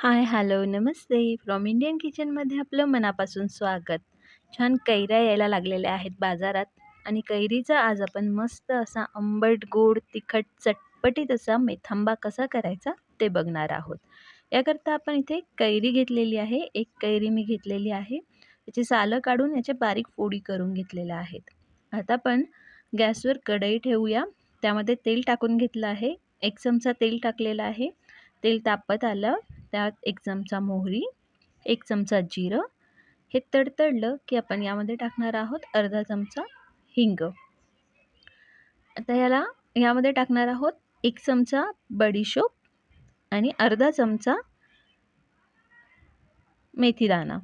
हाय, hello, नमस्ते. From Indian किचनमध्ये आपलं मनापासून स्वागत. छान कैऱ्या यायला लागलेल्या आहेत बाजारात आणि कैरीचा आज आपण मस्त असा आंबट, गोड, तिखट, चटपटीत असा मेथांबा कसा करायचा ते बघणार आहोत. याकरता आपण इथे कैरी घेतलेली आहे. एक कैरी मी घेतलेली आहे. त्याची सालं काढून याच्या बारीक फोडी करून घेतलेल्या आहेत. आता आपण गॅसवर कढई ठेवूया. त्यामध्ये तेल टाकून घेतलं आहे. एक चमचा तेल टाकलेलं आहे. तेल तापत आलं त्यात एक चमचा मोहरी एक चमचा जिरं. हे तडतडलं की आपण यामध्ये टाकणार आहोत अर्धा चमचा हिंग. आता याला यामध्ये टाकणार आहोत एक चमचा बडीशोप आणि अर्धा चमचा मेथीदाणा.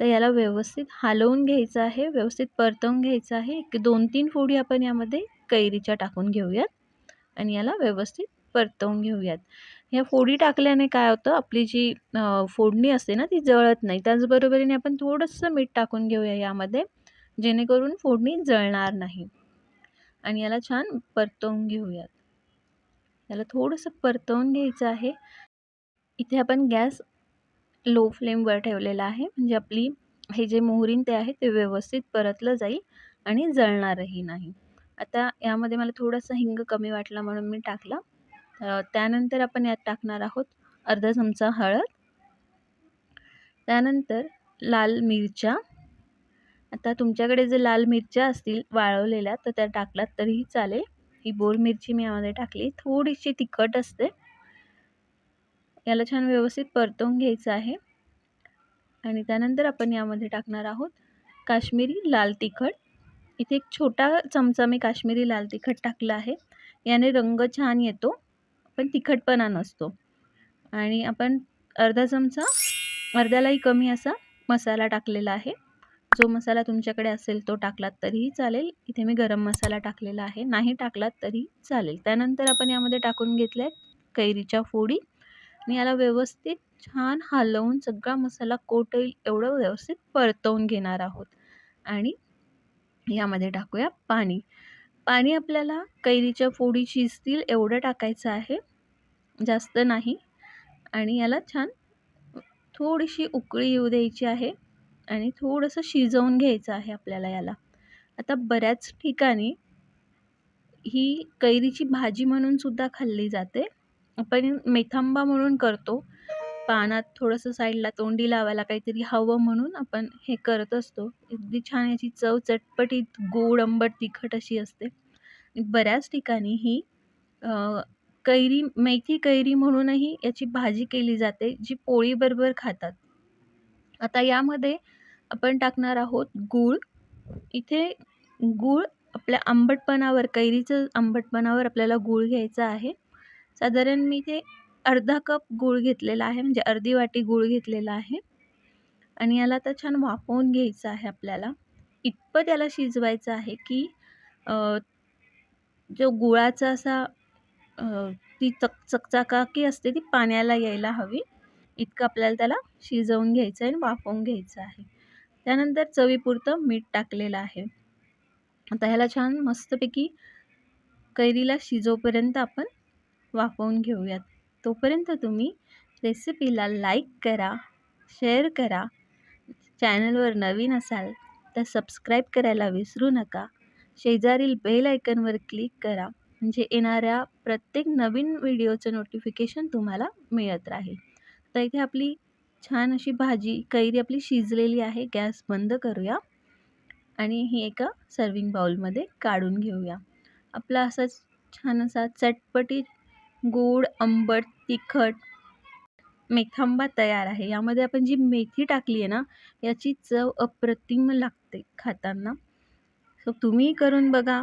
तर याला व्यवस्थित हलवून घ्यायचं आहे व्यवस्थित परतवून घ्यायचं आहे. एक दोन तीन फोडी आपण यामध्ये कैरीच्या टाकून घेऊयात आणि याला व्यवस्थित परतवून घेऊयात. ह्या फोडी टाकल्याने काय होतं आपली जी फोडणी असते ना ती जळत नाही. त्याचबरोबरीने आपण थोडंसं मीठ टाकून घेऊया यामध्ये जेणेकरून फोडणी जळणार नाही. आणि याला छान परतवून घेऊयात. याला थोडंसं परतवून घ्यायचं आहे. इथे आपण गॅस लो फ्लेमवर ठेवलेला आहे. म्हणजे आपली हे जे मोहरीन ते आहे ते व्यवस्थित परतलं जाईल आणि जळणारही नाही. आता यामध्ये मला थोडासा हिंग कमी वाटला म्हणून मी टाकला. त्यानंतर आपण यात टाकणार आहोत अर्धा चमचा हळद. त्यानंतर लाल मिरच्या. आता तुमच्याकडे जर लाल मिरच्या असतील वाळवलेल्या तर त्या टाकलात तरीही चालेल. ही बोर मिरची मी यामध्ये टाकली. थोडीशी तिखट असते. याला छान व्यवस्थित परतवून घ्यायचं आहे. आणि त्यानंतर आपण यामध्ये टाकणार आहोत काश्मीरी लाल तिखट. इथे एक छोटा चमचा मी काश्मीरी लाल तिखट टाकला आहे. याने रंग छान येतो. पण तिखटपणा नसतो. आणि आपण अर्धा चमचा अर्ध्यालाही कमी असा मसाला टाकलेला आहे. जो मसाला तुमच्याकडे असेल तो टाकलात तरीही चालेल. इथे मी गरम मसाला टाकलेला आहे. नाही टाकलात तरी चालेल. त्यानंतर आपण यामध्ये टाकून घेतल्या कैरीच्या फोडी. आणि याला व्यवस्थित छान हलवून सगळा मसाला कोट येईल एवढं व्यवस्थित परतवून घेणार आहोत. आणि यामध्ये टाकूया पाणी. पाणी आपल्याला कैरीच्या फोडी शिजतील एवढं टाकायचं आहे. जास्त नाही. आणि याला छान थोडीशी उकळी येऊ द्यायची आहे. आणि थोडंसं शिजवून घ्यायचं आहे आपल्याला याला. आता बऱ्याच ठिकाणी ही कैरीची भाजी म्हणून सुद्धा खाल्ली जाते. आपण मेथांबा म्हणून करतो. पानात थोडंसं साईडला तोंडी लावायला काहीतरी हवं म्हणून आपण हे करत असतो. अगदी छान याची चव चटपटीत गोड आंबट तिखट अशी असते. बऱ्याच ठिकाणी ही कैरी मेथी कैरी म्हणूनही याची भाजी केली जाते जी पोळीबरोबर खातात. आता यामध्ये आपण टाकणार आहोत गूळ. इथे गूळ आपल्या आंबटपणावर कैरीचं आंबटपणावर आपल्याला गूळ घ्यायचा आहे. साधारण मी ते अर्धा कप गूळ घेतलेला आहे म्हणजे अर्धी वाटी गूळ घेतलेला आहे. आणि याला आता छान वाफवून घ्यायचं आहे आपल्याला. इतपत याला शिजवायचं आहे की जो गुळाचा असा ती चक चकचकाकी असते ती पाण्याला यायला हवी. इतकं आपल्याला त्याला शिजवून घ्यायचं आहे आणि वाफवून घ्यायचं आहे. त्यानंतर चवीपुरतं मीठ टाकलेलं आहे. आता ह्याला छान मस्तपैकी कैरीला शिजोपर्यंत आपण वाफवून घेऊयात. तोपर्यंत तुम्ही रेसिपीला लाईक करा शेअर करा. चॅनलवर नवीन असाल तर सबस्क्राईब करायला विसरू नका. शेजारील बेल आयकनवर क्लिक करा म्हणजे येणाऱ्या प्रत्येक नवीन व्हिडिओचं नोटिफिकेशन तुम्हाला मिळत राहील. तर इथे आपली छान अशी भाजी कैरी आपली शिजलेली आहे गॅस बंद करूया आणि ही एका सर्विंग बाउलमध्ये काढून घेऊया. आपला असा छान असा चटपटीत गोड आंबट तिखट मेथांबा तयार आहे. यामध्ये आपण जी मेथी टाकली आहे ना याची चव अप्रतिम लागते खाताना. सो तुम्ही करून बघा.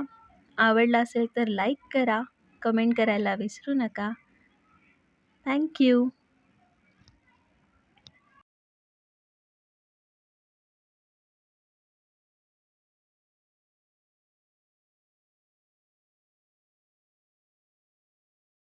आवडला असेल तर लाईक करा. कमेंट करायला विसरू नका. थँक्यू